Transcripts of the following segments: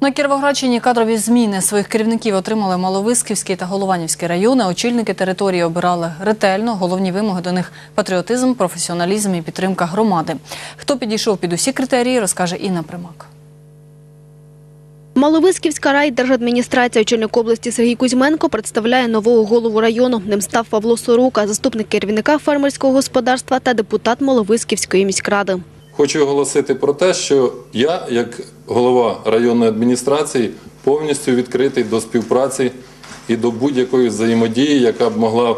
На Кіровоградщині кадрові зміни своїх керівників отримали Маловисківський та Голованівський райони. Очільники території обирали ретельно. Головні вимоги до них патріотизм, професіоналізм і підтримка громади. Хто підійшов під усі критерії, розкаже Інна Примак. Маловисківська райдержадміністрація очільник області Сергій Кузьменко представляє нового голову району. Ним став Павло Сорука, заступник керівника фермерського господарства та депутат Маловисківської міськради. Хочу оголосити про те, що я, як голова районної адміністрації, повністю відкритий до співпраці і до будь-якої взаємодії, яка б могла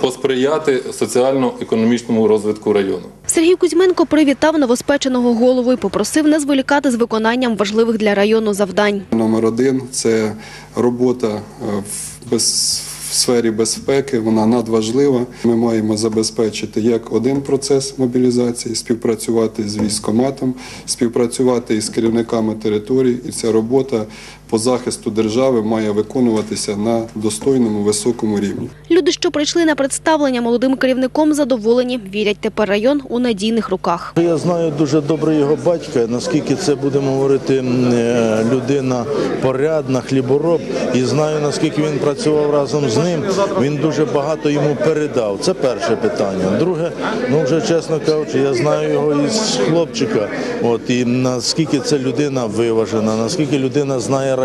посприяти соціально-економічному розвитку району. Сергій Кузьменко привітав новоспеченого голову і попросив не зволікати з виконанням важливих для району завдань. Номер один це робота е, в, без, сфері безпеки. Вона надважлива. Ми маємо забезпечити як один процес мобілізації, співпрацювати з військоматом, співпрацювати із керівниками територій. І ця робота по захисту держави має виконуватися на достойному високому рівні. Люди, що прийшли на представлення молодим керівником, задоволені. Вірять, тепер район у надійних руках. Я знаю дуже добре його батька, наскільки це будемо говорити е, людина порядна, хлібороб, і знаю наскільки він працював разом з ним. Він дуже багато йому передав. Це перше питання. Друге, ну вже чесно кажучи, я знаю його із хлопчика. От і наскільки це людина виважена, наскільки людина знає район.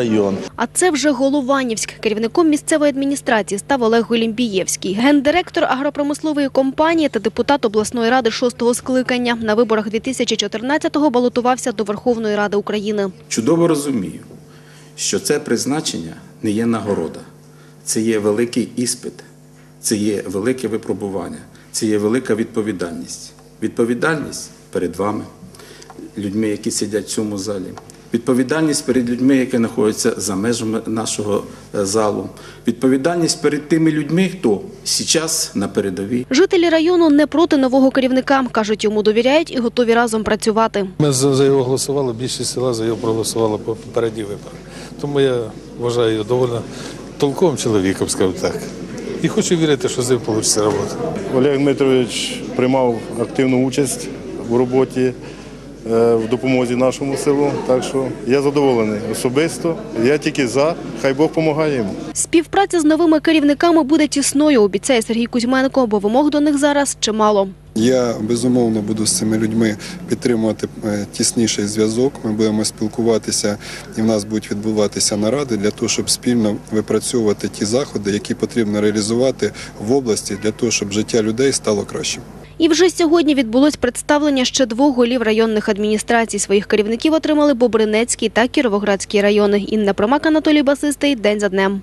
А це вже Голованівськ. Керівником місцевої адміністрації став Олег Голімбієвський, гендиректор агропромислової компанії та депутат обласної ради шостого скликання. На виборах 2014-го балотувався до Верховної Ради України. Чудово розумію, що це призначення не є нагорода, це є великий іспит, це є велике випробування, це є велика відповідальність. Відповідальність перед вами, людьми, які сидять в цьому залі. Відповідальність перед людьми, які знаходяться за межами нашого е, залу. Відповідальність перед тими людьми, хто зараз на передовій. Жителі району не проти нового керівника. Кажуть, йому довіряють і готові разом працювати. Ми за його голосували, більшість села за його проголосувала по попередніх виборах. Тому я вважаю його доволі толковим чоловіком, скажімо так. І хочу вірити, що з ним вийде робота. Олег Дмитрович приймав активну участь в роботі в допомозі нашому селу. Так що я задоволений особисто. Я тільки за, хай Бог допомагає йому. Співпраця з новими керівниками буде тісною, обіцяє Сергій Кузьменко, бо вимог до них зараз чимало. Я безумовно буду з цими людьми підтримувати е, тісніший зв'язок. Ми будемо спілкуватися, і в нас будуть відбуватися наради для того, щоб спільно випрацьовувати ті заходи, які потрібно реалізувати в області для того, щоб життя людей стало кращим. І вже сьогодні відбулось представлення ще двох голів районних адміністрацій. Своїх керівників отримали Бобринецький та Кіровоградський райони. Інна Промак, Анатолій Басистий. День за днем.